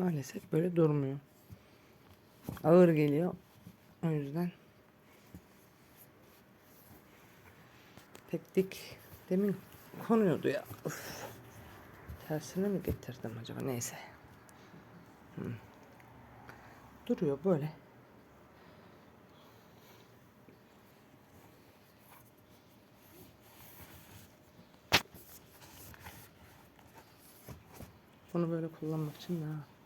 maalesef böyle durmuyor. Ağır geliyor. O yüzden pek dik demin konuyordu ya. Üf. Tersine mi getirdim acaba? Neyse. Hı. Duruyor böyle. Bunu böyle kullanmak için daha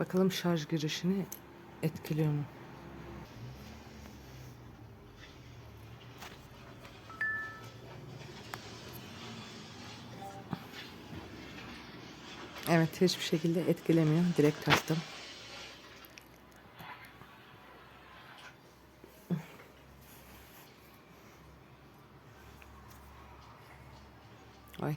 Bakalım şarj girişini etkiliyor mu? Evet hiçbir şekilde etkilemiyor. Direkt taktım. Ay.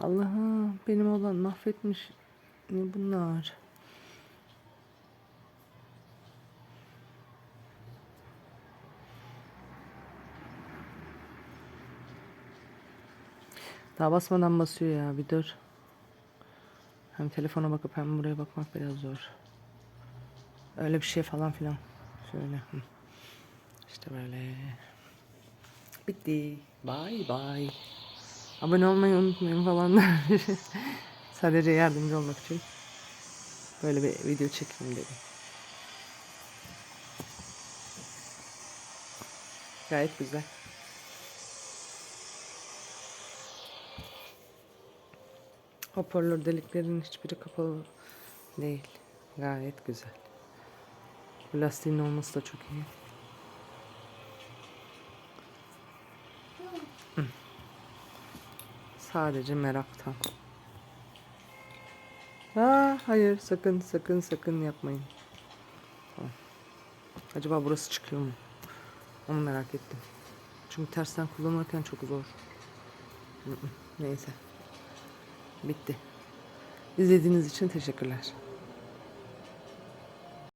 Allah'ım benim olan mahvetmiş. Ne bunlar? Daha basmadan basıyor ya bir dur. Hem telefona bakıp hem buraya bakmak biraz zor. Öyle bir şey falan filan. Şöyle. İşte böyle. Bitti. Bye bye. Abone olmayı unutmayın falan. Sadece yardımcı olmak için. Böyle bir video çekeyim dedim. Gayet güzel. Hoparlör deliklerinin hiçbiri kapalı değil. Gayet güzel. Bu lastiğin olması da çok iyi. Sadece meraktan. Aa, hayır sakın sakın sakın yapmayın. Acaba burası çıkıyor mu? Onu merak ettim. Çünkü tersten kullanırken çok zor. Neyse. Bitti. İzlediğiniz için teşekkürler.